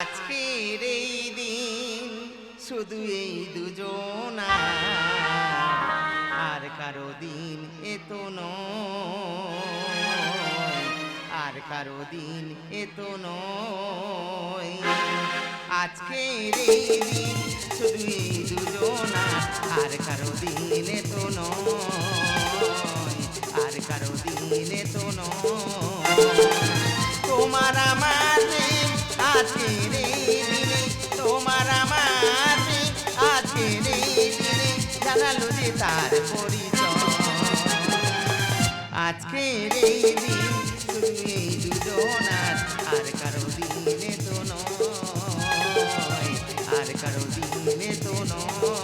আজকের এই দিন শুধু এই দুজনা। আর কারও দিন এত নয়, আর কারও দিন এত নয়। আজকের এই দিন শুধু এই দুজনা, আর কারও দিন এত নয়, আর কারও দিন এত নয়। তোমার আমার তোমার আছে রে শুধু দুজনার আর কারও দিনে তো নয়, আর কারও দিনে তো নয়।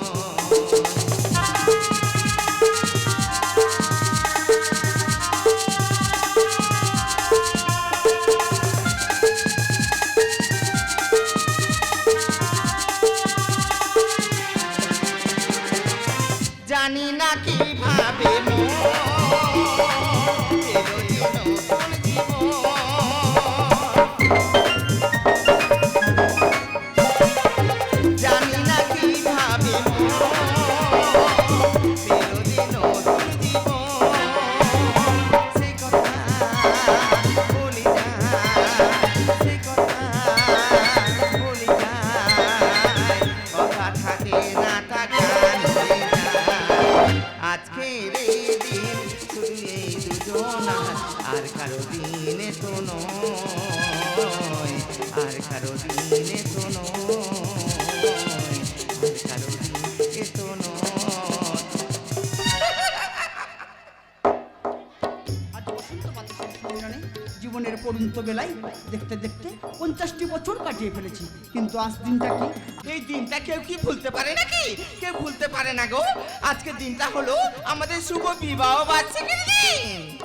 জীবনের পড়ন্ত বেলায় দেখতে দেখতে পঞ্চাশটি বছর কাটিয়ে ফেলেছি। কিন্তু আজ দিনটা কি? এই দিনটা কেউ কি ভুলতে পারে নাকি? কেউ ভুলতে পারে না গো। আজকের দিনটা হলো আমাদের শুভ বিবাহ বার্ষিকীর দিন।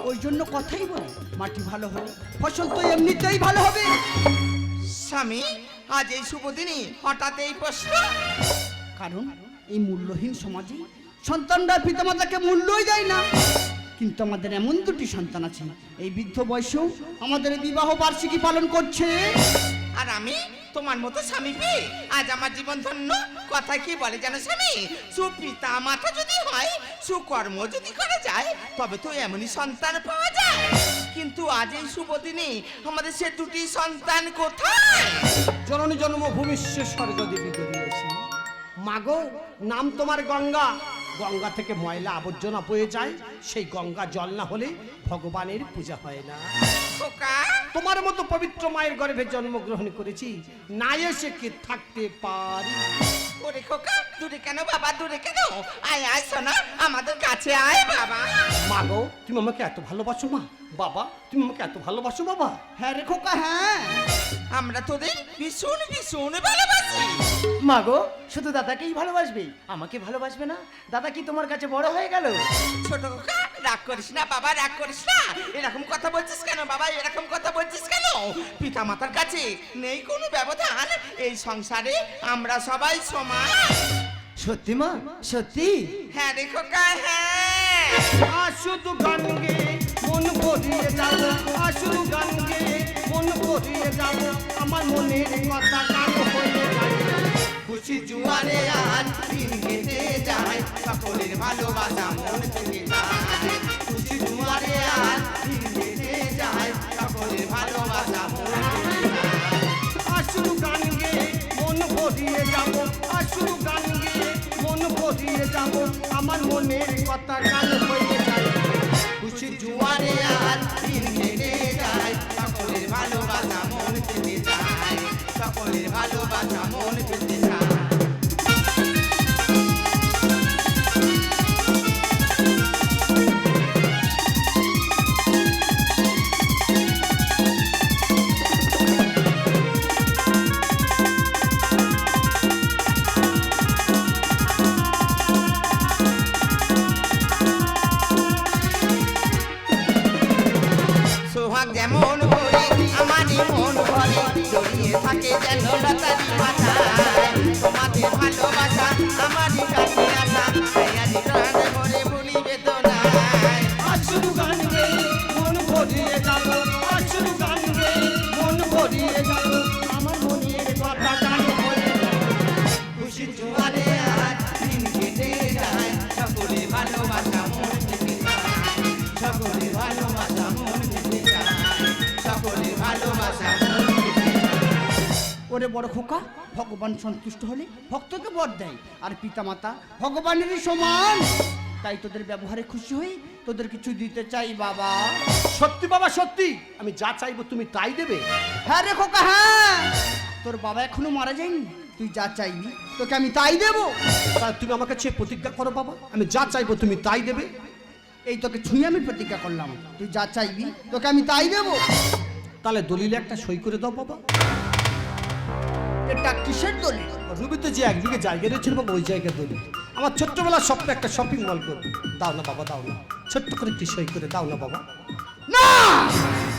ওই জন্য কথাই বলি মাটি ভালো হলে ফসল তো এমনিতেই ভালো হবে। স্বামী আজ এই শুভ দিনে হঠাৎ এই প্রশ্ন। কারণ এই মূল্যহীন সমাজে সন্তানরা পিতামাতাকে মূল্যই দেয় না। কিন্তু আমাদের এমন দুটি সন্তান আছে এই বৃদ্ধ বয়সেও আমাদের বিবাহ বার্ষিকী পালন করছে। আর আমি তোমার মতো স্বামী পেয়ে আজ আমার জীবন ধন্য? কথা কি বলে যেন স্বামী? সুপিতা মাতা যদি হয় সুকর্ম যদি করা যায় তবে তো এমনই সন্তান পাওয়া যায়। কিন্তু আজ এই শুভ দিনে আমাদের সে দুটি সন্তান কোথায়? জননী জন্মভূমি স্বর্গ দেবী। মাগো নাম তোমার গঙ্গা। গঙ্গা থেকে ময়লা আবর্জনা বয়ে যায় সেই গঙ্গা জল না হলে ভগবানের পূজা হয় না। তোমার মতো পবিত্র মায়ের গর্ভে জন্মগ্রহণ করেছি না এসে কি থাকতে পারি? ওরে খোকা দূরে কেন বাবা দূরে কেন? আয় আয় শোনা আমাদের কাছে আয় বাবা। মাগো তুমি আমাকে এত ভালোবাসো মা? বাবা তুমি আমাকে এত ভালোবাসো বাবা? হ্যাঁ রে খোকা হ্যাঁ। আমরা তোদের ভীষণ ভীষণ ভালোবাসি। মাগো শুধু দাদাকেই ভালোবাসবে? আমাকে ভালোবাসবে না? দাদা কি তোমার কাছে বড় হয়ে গেল? ছোট খোকা রাগ করিস না বাবা রাগ করিস না। এরকম কথা বলছিস কেন বাবা? এরকম কথা বলছিস কেন? পিতা মাতার কাছে নেই কোনো ব্যবধান। এই সংসারে আমরা সবাই সমান। সত্যি মা? সত্যি? হ্যাঁ রে খোকা হ্যাঁ। আসুদু গানগে মন ভরিয়ে যাব, আমার মনের কথা গান হয়ে যায় খুশি জুয়ারে আজ দিন কেটে যায়, সকলের ভালোবাসা মন থেকে যায়। খুশি জুয়ারে আজ দিন কেটে যায়, সকলের ভালোবাসা মন থেকে যায়। আসুদু গানগে মন ভরিয়ে যাব আসুদু গানগে মন ভরিয়ে যাব, আমার মনের কথা গান হয়ে যায় খুশি জুয়ারে ভালোবাসা মন পেতে চাই সকলের ভালোবাসা মন পেতে যায় বড় খোকা ভগবান সন্তুষ্ট হলে ভক্তকে বর দেয়। আর পিতামাতা ভগবানেরই সমান। তাই তোদের ব্যবহারে খুশি হই তোদের কিছু দিতে চাই বাবা। সত্যি বাবা সত্যি। আমি যা চাইব তুমি তাই দেবে। হ্যাঁ রে খোকা হ্যাঁ। তোর বাবা এখনও মারা যায়নি তুই যা চাইবি তোকে আমি তাই দেবো। তাই তুমি আমাকে চেয়ে প্রতিজ্ঞা করো বাবা আমি যা চাইব তুমি তাই দেবে। এই তোকে ছুঁয়ে আমি প্রতিজ্ঞা করলাম তুই যা চাইবি তোকে আমি তাই দেবো। তাহলে দলিলে একটা সই করে দাও বাবা। এটা কিসের দলিল? রুবিতে যে একদিকে জায়গা রয়েছে বাবা ওই জায়গায় দলিল। আমার ছোট্টবেলার স্বপ্ন একটা শপিং মল করব দাও না বাবা দাও না। ছোট্ট করে একটি সই করে দাও না বাবা। না!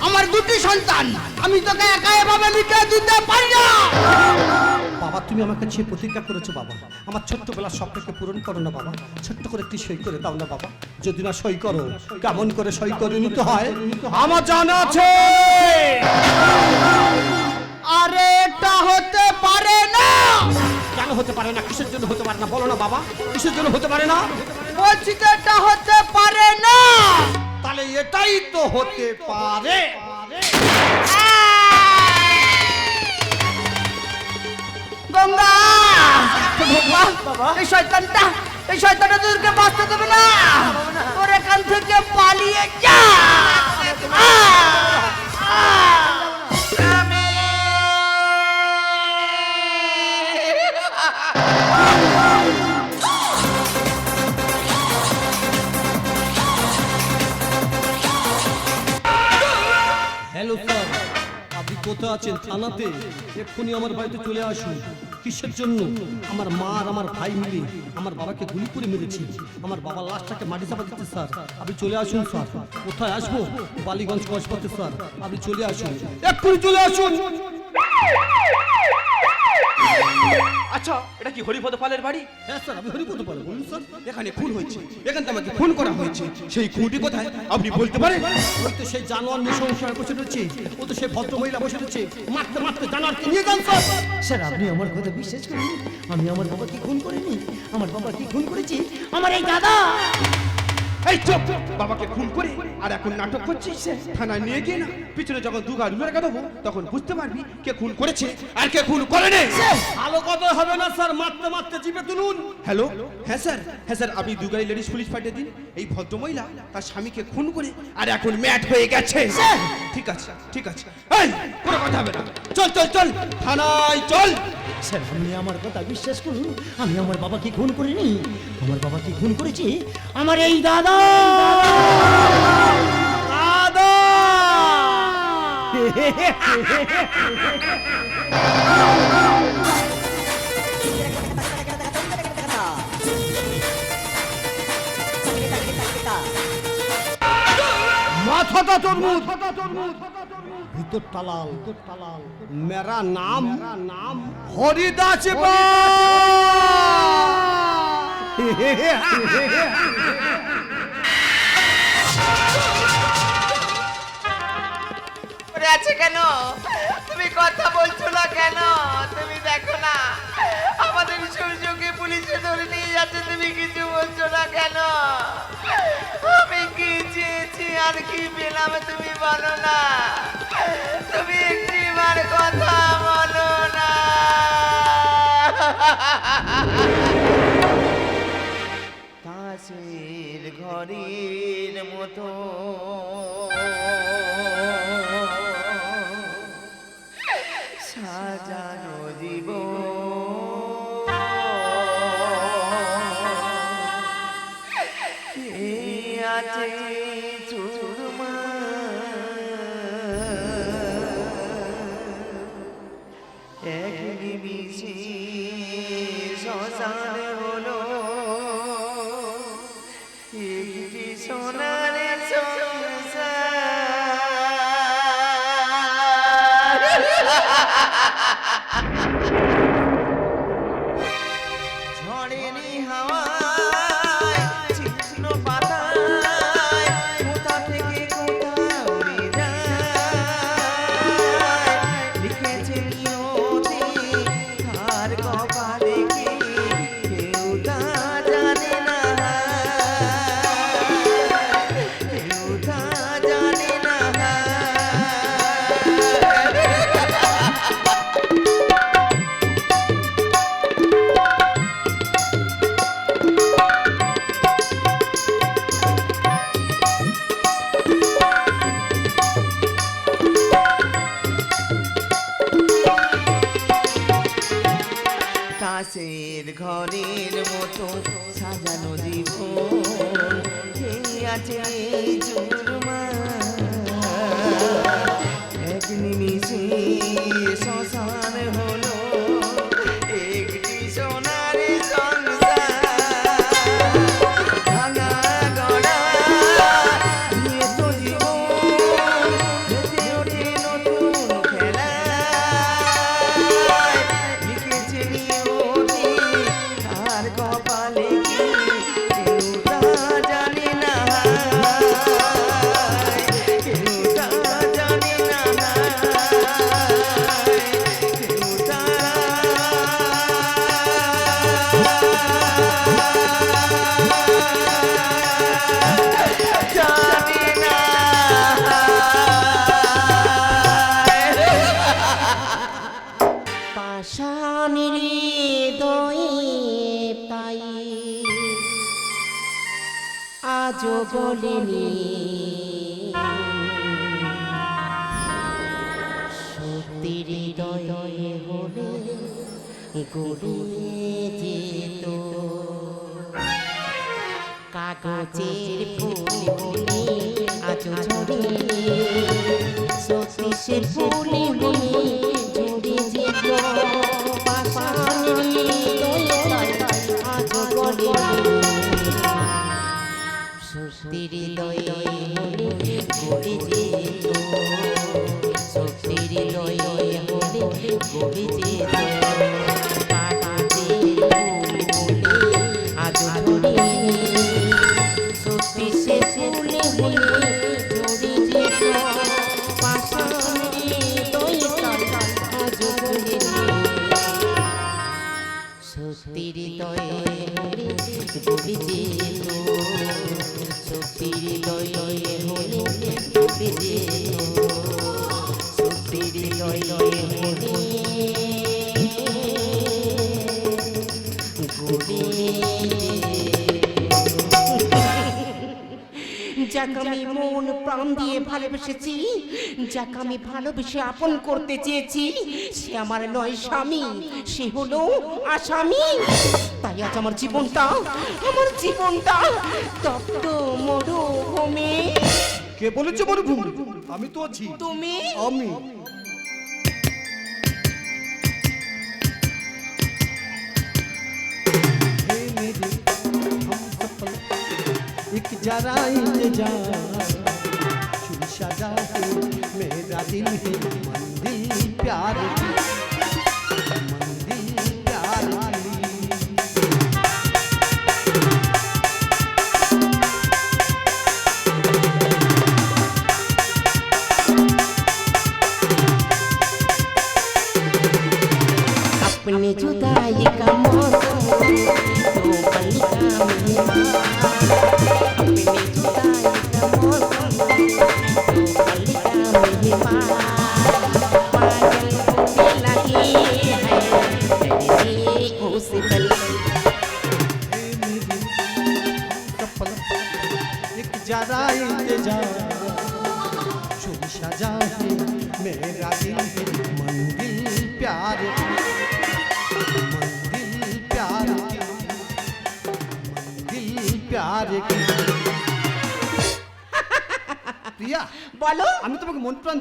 আমার দুটি সন্তান। আমি তোকে একা এভাবে লিখে দিতে পারি না। বাবা তুমি আমাকে চেয়ে প্রতিজ্ঞা করেছ বাবা আমার ছোট্টবেলার স্বপ্নকে পূরণ করো না বাবা। ছোট্ট করে একটি সই করে দাও না বাবা। যদি না সই করো কেমন করে সই করে নিতে হয়? আমার জানা আছে! আরে এটা হতে পারে না। কেন হতে পারে না? কিসের জন্য হতে পারে না? বলো না বাবা। কিসের জন্য হতে পারে না? বলছি তো এটা হতে পারে না। তাহলে এটাই তো হতে পারে। গঙ্গা। এই শয়তানটা এই শয়তানটা তোদেরকে বাঁচতে দেবে না। তোর এখান থেকে পালিয়ে যা। কোথায় আছেন? থানাতে? এক্ষুনি আমার বাড়িতে চলে আসুন। কিসের জন্য? আমার মা আর আমার ভাই মিলে আমার বাবাকে গুলি করে মেরেছি। আমার বাবার লাশটাকে মাটি চাপা দিচ্ছে, স্যার। আপনি চলে আসুন, স্যার। কোথায় আসব? বালিগঞ্জ কসবাতে স্যার। আপনি চলে আসুন। এক্ষুনি চলে আসুন! আচ্ছা এটা কি হরিপদ পালের বাড়ি? হ্যাঁ স্যার আমি হরিপদ পাল বলুন স্যার। এখানে খুন হয়েছে। এখানে আমাকে খুন করা হয়েছে। সেই খুনটি কোথায়? আপনি বলতে পারেন? ওই তো সেই জানোয়ার নৃশংসায় বসে রয়েছে। ও তো সেই ভদ্র মহিলা বসে রয়েছে। মারতে মারতে জানোয়ারকে নিয়ে যান স্যার। স্যার আপনি আমার কথা বিশ্বাস করুন আমি আমার বাবাকে খুন করিনি। আমার বাবাকে খুন করেছি আমার এই দাদা। এই চুপ। বাবাকে খুন করে আর এখন নাটক করছিস থানায় নিয়ে গিয়ে না পিছনে যখন দুগা রুলের দেবো তখন বুঝতে পারবি কে খুন করেছে আর কে খুন করেনি। ভালো কথা হবে না স্যার। মারতে মারতে জিপে তুলুন। হ্যালো? হ্যাঁ স্যার। হ্যাঁ স্যার আপনি দুগাই লেডিস পুলিশ পাঠিয়ে দিন। এই ভদ্রমহিলা তার স্বামীকে খুন করে আর এখন ম্যাট হয়ে গেছে। ঠিক আছে ঠিক আছে। এই কোনো কথা হবে না। চল চল চল। থানায় চল। স্যার আপনি আমার কথা বিশ্বাস করুন। আমি আমার বাবাকে খুন করিনি। আমার বাবাকে খুন করেছি। আমার এই দাদা মাথাটা তরমুজ। ভিতর টালাল মেরা নাম। নাম হরিদাস পড়ে আছে কেন? বলছো না কেন? তুমি কিছু আর কি পেলাম তুমি বলো না। তুমি একটিবার কথা বলো না। কাছের ঘরের মতো। কাগজের ফুল বলে আজও ঝরে সত্যি সে ফুলে হৃদয়ে আজও গড়ে সত্যির হৃদয়ে হলে গড়ে যেত সত্যির হৃদয়ে হলে গড়ে যেত যাকে আমি মন প্রাণ দিয়ে ভালোবেসেছি যাকে আমি ভালোবেসে আপন করতে চেয়েছি সে আমার নয় স্বামী সে হলো আসামি। তাই আজ আমার জীবনটা আমার জীবনটা তপ্ত মরুভূমি। কে বলেছে মরুভূমি? আমি তো আছি। তুমি? আমি। एक जरा इंतजार चुन सजा है मेरा दिल है मंदिर प्यार की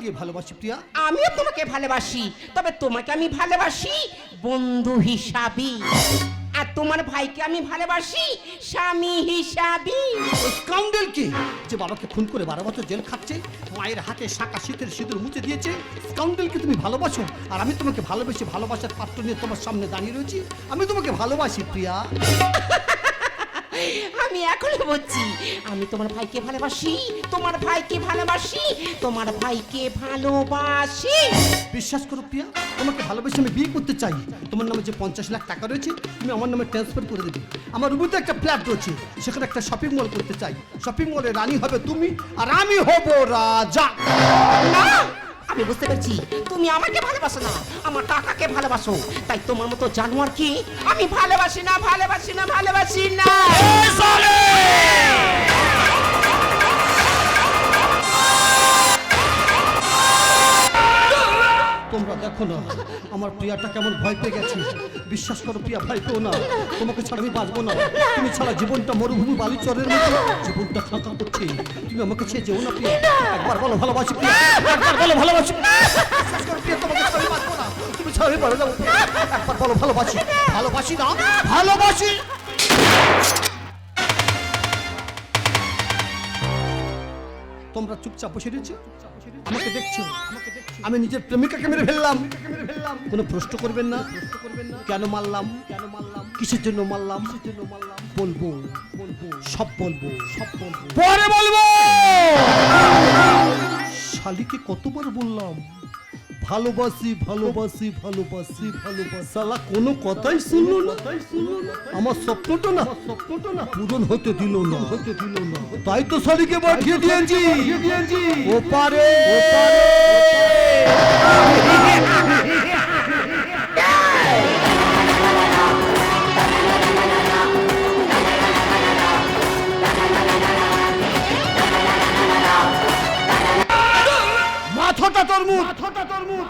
তোমাকে ভালোবাসি প্রিয়া। আমিও তোমাকে ভালোবাসি তবে তোমাকে আমি ভালোবাসি বন্ধু হিসাবে। আর তোমার ভাইকে আমি ভালোবাসি স্বামী হিসাবে। স্কাউন্ডেল কি যে বাবাকে খুন করে বারো বছর জেল খাচ্ছে মায়ের হাতে শাঁকা শীতের সিঁদুর মুছে দিয়েছে স্কাউন্ডেলকে তুমি ভালোবাসো? আর আমি তোমাকে ভালোবেসে ভালোবাসার পাত্র নিয়ে তোমার সামনে দাঁড়িয়ে রয়েছি আমি তোমাকে ভালোবাসি প্রিয়া। আমি এখনও বলছি আমি তোমার ভাইকে ভালোবাসি তোমার ভাইকে ভালোবাসি তোমার ভাইকে ভালোবাসি। বিশ্বাস করো প্রিয়া তোমাকে ভালোবেসে আমি বিয়ে করতে চাই। তোমার নামে যে পঞ্চাশ লাখ টাকা রয়েছে তুমি আমার নামে ট্রান্সফার করে দেবে। আমার রুবিতে একটা ফ্ল্যাট রয়েছে সেখানে একটা শপিং মল করতে চাই। শপিং মলে রানী হবে তুমি আর আমি হব রাজা। না! আমি বুঝতে পারছি, তুমি আমাকে ভালোবাসো না, আমার টাকাকে ভালোবাসো। তাই তোমার মতো জানোয়ার কি আমি ভালোবাসি না ভালোবাসি না ভালোবাসি না। তোমরা দেখো না। আমার প্রিয়াটা কেমন ভয় পেয়ে গেছে। বিশ্বাস করো প্রিয়া, ভয় পেও না। তোমাকে ছাড়া আমি বাঁচবো না। তুমি ছাড়া জীবনটা মরুভূমি বালিচরের মতো। জীবনটা ফাঁকা করছে। তুমি আমাকে ছেড়ে যেও না প্রিয়া। একবার বলো ভালোবাসি প্রিয়া। একবার বলো ভালোবাসি বিশ্বাস করো প্রিয়া, তোমাকে ছাড়া আমি বাঁচবো না। তুমি ছাড়া আমি বাড়ি যাব একবার বলো ভালোবাসি। ভালোবাসি না, ভালোবাসি। তোমরা চুপচাপ বসে রয়েছো? আমাকে দেখছ? আমি নিজের প্রেমিকাকে মেরে ফেললাম। কোনো প্রশ্ন করবেন না? কেন মারলাম? কেন মারলাম? কিসের জন্য মারলাম? কিসের জন্য মারলাম? বলব। বলব। সব বলব। সব বলব। পরে বলব! শালিকে কতবার বললাম? ভালোবাসি ভালোবাসি ভালোবাসি ভালোবাসি। সালা কোনো কথাই শুনলো না। আমার স্বপ্নটা না। স্বপ্নটা না। পূরণ হতে দিল না। হতে দিল না। তাই তো শালিকে পাঠিয়ে দিয়েছি। ও পারে ও পারে মাথাটা তোর মুখ। মাথাটা তোর মুখ।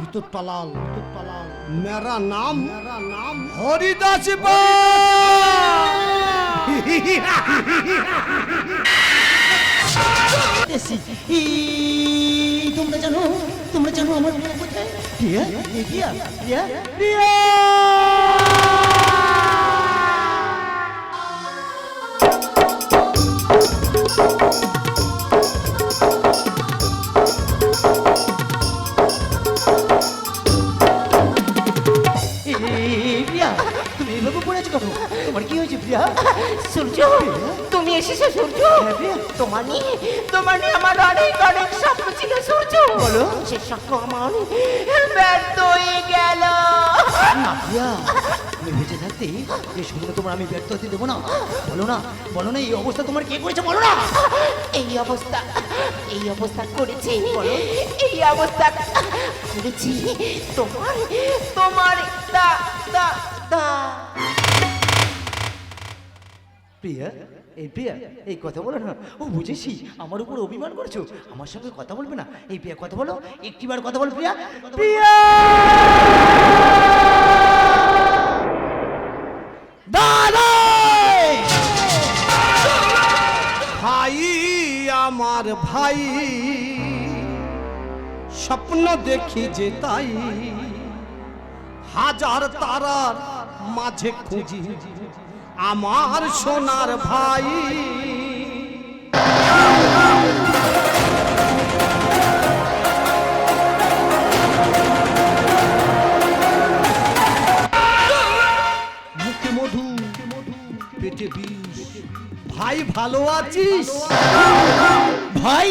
ভিতরটা লাল। ভিতরটা লাল। মেরা নাম। মেরা নাম। হরিদাস। তোমরা জানো তোমরা জানো আমার প্রিয়া কোথায়? প্রিয়া এই, তোমার কি হয়েছে প্রিয়া? সূর্য তুমি এসেছ সূর্য। তোমার নিয়ে তোমার নিয়ে আমার অনেক অনেক স্বপ্ন ছিল সূর্য। বলো। সে স্বপ্ন আমার ব্যর্থ হয়ে গেল। না প্রিয়া আমি বেঁচে থাকতে এই স্বপ্ন তোমার আমি ব্যর্থ হতে দেবো না। বলো না বলো না এই অবস্থা তোমার কে করেছে বলো না। এই অবস্থা এই অবস্থা করেছি এই অবস্থা করেছি তোমার তোমার দা দা দা। প্রিয়া, এই প্রিয়া, এই কথা বলো না। ও, বুঝেছি, আমার উপর অভিমান করছ। আমার সঙ্গে কথা বলবে না। এই প্রিয়া, কথা বলো, একটিবার কথা বল প্রিয়া। প্রিয়া! ভাই, আমার ভাই, স্বপ্ন দেখি যে তাই। হাজার তারার মাঝে খুঁজি। আমার সোনার ভাই। মুখে মধু পেটে বিষ। ভাই ভালো আছিস? ভাই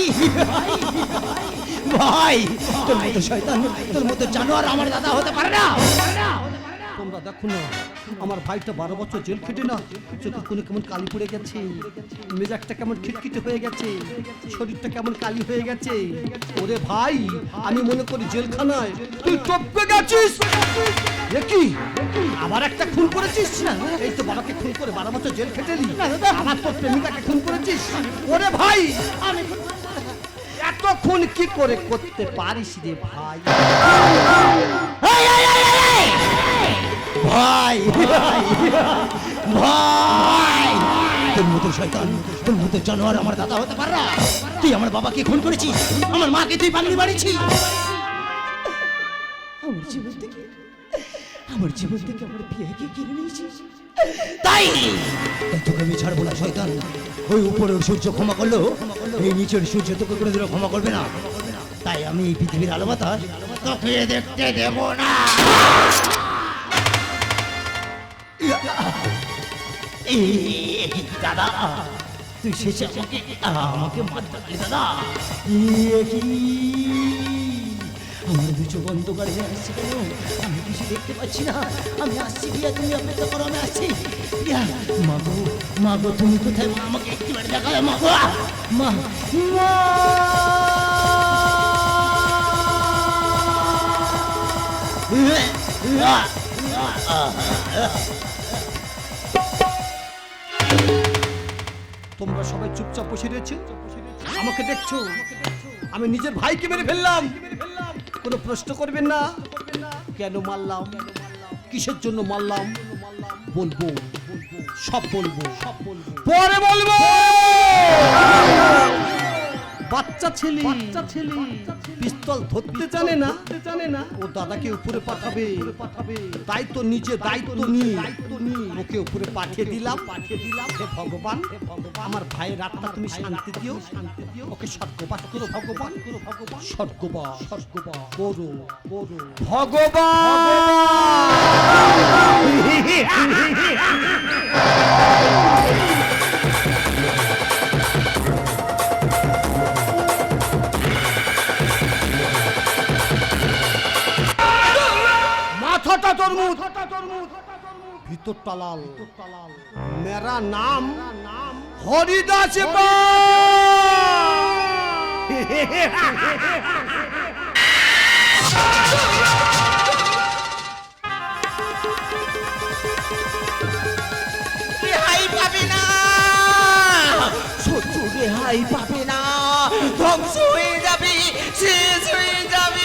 ভাই তোর মতো শয়তান তোর মতো জানোয়ার আমার দাদা হতে পারে না। তোমরা দেখো না। আমার ভাইটা বারো বছর জেল খেটে না, চোখে কোনো কেমন কালি পড়ে গেছে, মেজাজটা কেমন খিটখিটে হয়ে গেছে, শরীরটা কেমন কালি হয়ে গেছে। ওরে ভাই, আমি মনে করি জেলখানায় তুই টপকে গেছিস। কি? আবার একটা খুন করেছিস? এই তো বাবাকে খুন করে বারো বছর জেল খেটেলি। আমার তোর প্রেমিকাকে খুন করেছিস? ওরে ভাই আমি এত খুন কি করে করতে পারিস রে ভাই? ভাই ভাই তোর মতো শয়তান, তোর মতো জানোয়ার আমার দাদা হতে পারে তুই আমার বাবাকে খুন করেছিস, আমার মাকে তুই পাগলি বাড়িছিস আমার জীবন থেকে, আমার জীবন থেকে আমার বিয়েকে কিনে নিয়েছিস। তাই তোকে আমি ছাড়বো না, শয়তান। ওই উপরের সূর্য ক্ষমা করল, এই নিচের সূর্য তোকে করে দিল ক্ষমা করবে না। তাই আমি এই পৃথিবীর আলো তোকে দেখতে দেব না। দাদা, তুই শেষে আমাকে আমাকে মারতে পারলি, দাদা। এ কি? আমার দু চোখ অন্ধকার হয়ে আসছে কেন? আমি কিছু দেখতে পাচ্ছি না। আমি আসছি প্রিয়া তুমি অপেক্ষা করো, আমি আসছি। মাগো মাগো তুমি কোথায়? মা আমাকে একটিবার দেখা মাগো মা তোমরা সবাই চুপচাপ বসে রয়েছে? আমাকে দেখছ? আমি নিজের ভাইকে মেরে ফেললাম। কোনো প্রশ্ন করবেন না। কেন মারলাম? কিসের জন্য মারলাম? বলব। সব বলব। সব বলব পরে বলব! বাচ্চা ছেলে। বাচ্চা ছেলে। পিস্তল ধরতে জানে না। জানে না ও দাদাকে উপরে পাঠাবে। পাঠাবে তাই তো নিজে দায়িত্ব নিয়ে দায়িত্ব নিয়ে ওকে উপরে পাঠিয়ে দিলাম। পাঠিয়ে দিলাম হে ভগবান হে ভগবান আমার ভাইয়ের আত্মা তুমি শান্তি দিও। শান্তি দিও ওকে স্বর্গবাস করো ভগবান। করো ভগবান স্বর্গবাস স্বর্গবাস। করো করো। মাথাটা ভিতরটা লাল মেরা নাম হরিদাস রেহাই পাবে না। শত্রু রেহাই পাবে না। ধ্বংস হয়ে যাবে শেষ হয়ে যাবে।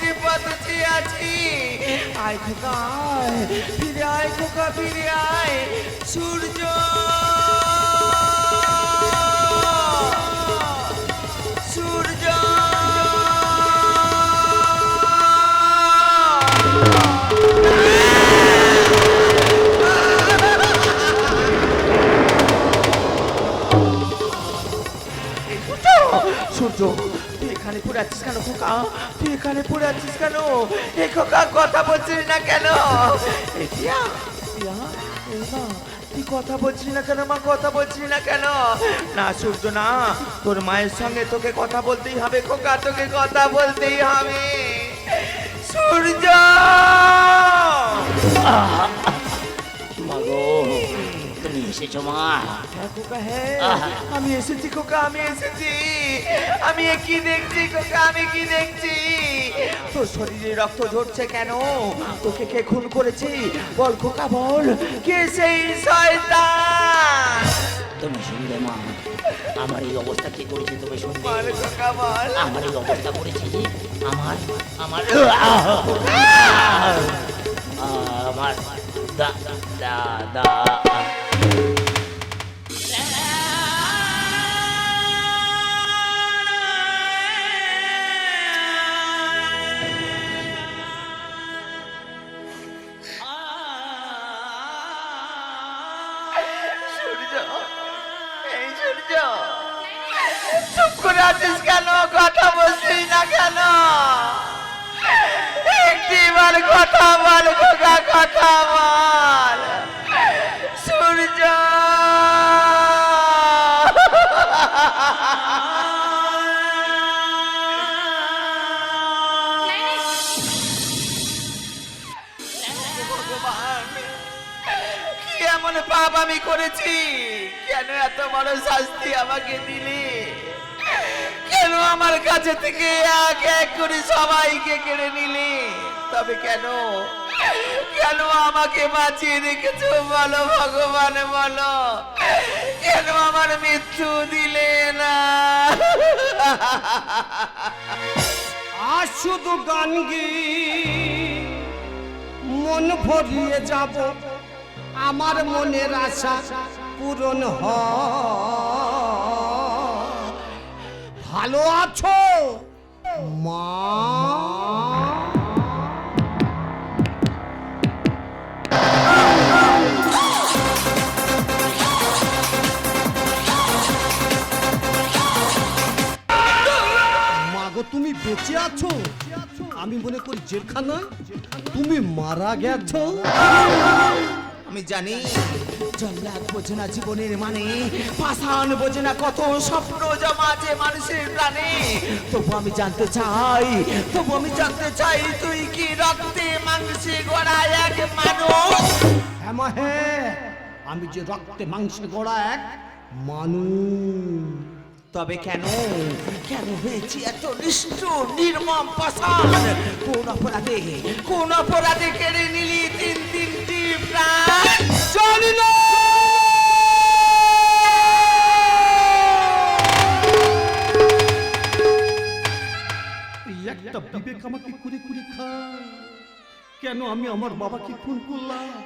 পথে আছি। আয় খোকা ফিরে আয় খোকা, ফিরে আয়। সূর্য। সূর্য। তুই এখানে পড়ে আছিস কেন খোকা? তুই এখানে পড়ে আছিস কেন? এ খোকা, কথা বলছিস না কেন? তুই কথা বলছিস না কেন, মা, কথা বলছিস না কেন? না, সূর্য, না, তোর মায়ের সঙ্গে তোকে কথা বলতেই হবে, খোকা, তোকে কথা বলতেই হবে। সূর্য! মাগো এসেছ মা? হ্যাঁ খোকা হ্যাঁ। আমি এসেছি খোকা আমি এসেছি। আমি কি দেখছি খোকা আমি কি দেখছি? তোর শরীরে রক্ত ঝরছে কেন? তোকে কে খুন করেছে? বল খোকা বল। কে সেই শয়তান? তুমি শুনবে মা? আমার এই অবস্থা কি করেছে তুমি বল আমার এই অবস্থা করেছে আমার আমার আমার দা দা দা সূর্য করেছি। কেন এত বড় শাস্তি আমাকে দিলি? কেন আমার কাছে থেকে এক এক করে সবাইকে কেড়ে নিলি? তবে কেন? কেন আমাকে বাঁচিয়ে রেখেছ বলো ভগবান, বলো? কেন আমার মৃত্যু দিলে না? আজ শুধু গান গি মন ভরিয়ে যাব। আমার মনের আশা পূরণ হ ভালো আছো? মা। তুমি বেঁচে আছো? আমি মনে করি জেলখানায় তুমি মারা গেছো। আমি জানি। জল্লাদ বোঝে না জীবনের মানে পাষাণ বোঝে না কত স্বপ্ন জমা আছে মানুষের প্রাণে। তবু আমি জানতে চাই তবু আমি জানতে চাই তুই কি রক্তে মাংসে গড়া এক মানুষ? হ্যাঁ হ্যাঁ। আমি যে রক্তে মাংসে গড়া এক মানুষ। তবে কেন? কেন হয়েছি এত নিষ্ঠুর নির্মম পাষাণ? কোন অপরাধে কোন অপরাধে কেড়ে নিলি তিন তিনটি প্রাণ কুড়ে খায়। কেন আমি আমার বাবাকে খুন করলাম?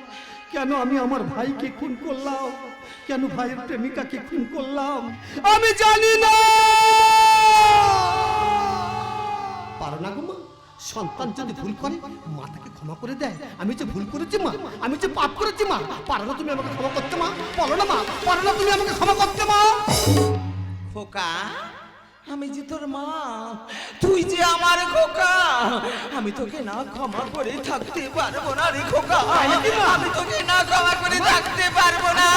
কেন আমি আমার ভাইকে খুন করলাম? কেন ভাইয়ের প্রেমিকাকে খুন করলাম? আমি জানি না। পারো না সন্তান যদি ভুল করে মা তাকে ক্ষমা করে দেয়। আমি যে ভুল করেছি মা আমি যে পাপ করেছি মা পারো না তুমি আমাকে ক্ষমা করতে মা বলো না মা পারো না তুমি আমাকে ক্ষমা করতে মা। খোকা আমি যে তোর মা তুই যে আমার খোকা আমি তোকে না ক্ষমা করে থাকতে পারব না রে খোকা। আমি তোকে না ক্ষমা করে থাকতে পারব না।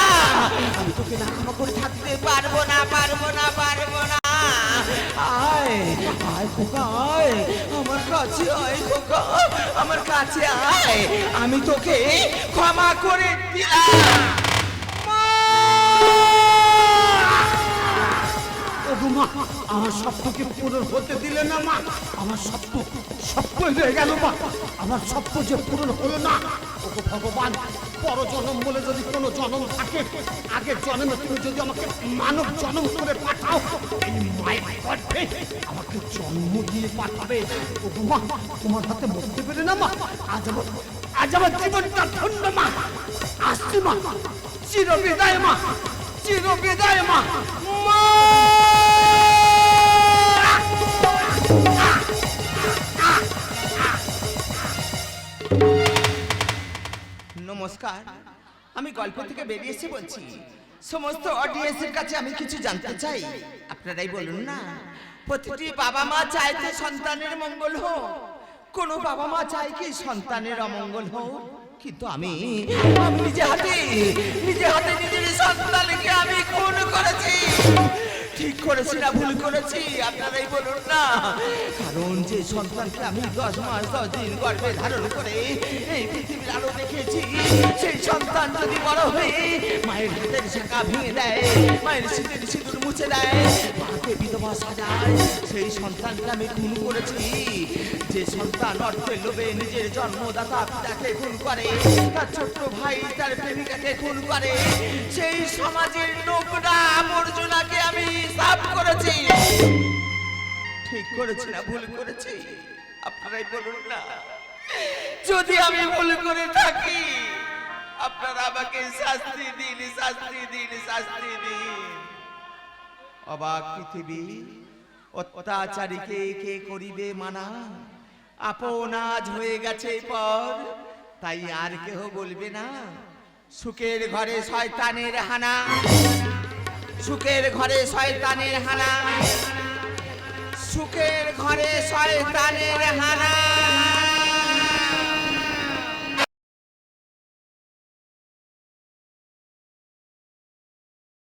আমি তোকে না ক্ষমা করে থাকতে পারব না পারব না পারব না। আয় আয় খোকা, আয়। আমার কাছে আয় খোকা, আমার কাছে আয়। আমি তোকে ক্ষমা করে দিলাম। মা, আমার স্বপ্নকে পূরণ হতে দিলে না, মা। আমার স্বপ্ন স্বপ্ন হয়ে গেল, মা। আমার স্বপ্ন যে পূরণ হলো না, ওগো ভগবান পর জন্ম বলে যদি কোনো জন্ম থাকে, আগের জন্মে তুমি যদি আমাকে মানব জন্ম করে পাঠাও, এই মায়ের গর্ভে আমাকে জন্ম দিয়ে পাঠাবে। ওগো মা, তোমার হাতে মরতে পেরে না, মা। আজ আমার আজ আমার জীবনটা ধন্য, মা। আসছি, মা। চির বিদায় মা। চির বিদায় মা। মা! নমস্কার। আমি গল্প থেকে বেরিয়ে এসে বলছি, সমস্ত অডিয়েন্সের কাছে আমি কিছু জানতে চাই। আপনারাই বলুন না, প্রতিটি বাবা মা চায় যে সন্তানের মঙ্গল হোক? কোনো বাবা মা চায় কি সন্তানের অমঙ্গল হোক? কিন্তু আমি আমি নিজে হাতে নিজে হাতে নিজের সন্তানকে আমি খুন করেছি। ঠিক করেছি না ভুল করেছি, আপনারাই বলুন না। কারণ যে সন্তানকে আমি দশ মাস, দশ দিন গর্ভে ধারণ করে এই পৃথিবীর আলো দেখেছি, সেই সন্তান যদি বড় হয়ে মায়ের হাতের শাখা ভেঙে দেয়, মায়ের শীতের সিঁদুর মুছে দেয়, মাকে বিধবা সাজায়, সেই সন্তানকে আমি খুন করেছি। যে সন্তান অর্থের লোভে নিজের জন্মদাতা পিতাকে খুন করে, তার ছোট্ট ভাই তার প্রেমিকাকে খুন করে, সেই সমাজের নোংরা আবর্জনাকে আমি সাফ করেছি। ঠিক করেছি না, ভুল করেছি? আপনারাই বলুন না। যদি আমি ভুল করে থাকি, আপনারা আমাকে শাস্তি দিন শাস্তি দিন শাস্তি দিন। অবাক পৃথিবী অত্যাচারীকে কে করিবে মানা? আপন আজ হয়ে গেছে পর, তাই আর কেহ বলবে না, সুখের ঘরে শয়তানের হানা, সুখের ঘরে শয়তানের হানা, সুখের ঘরে শয়তানের হানা।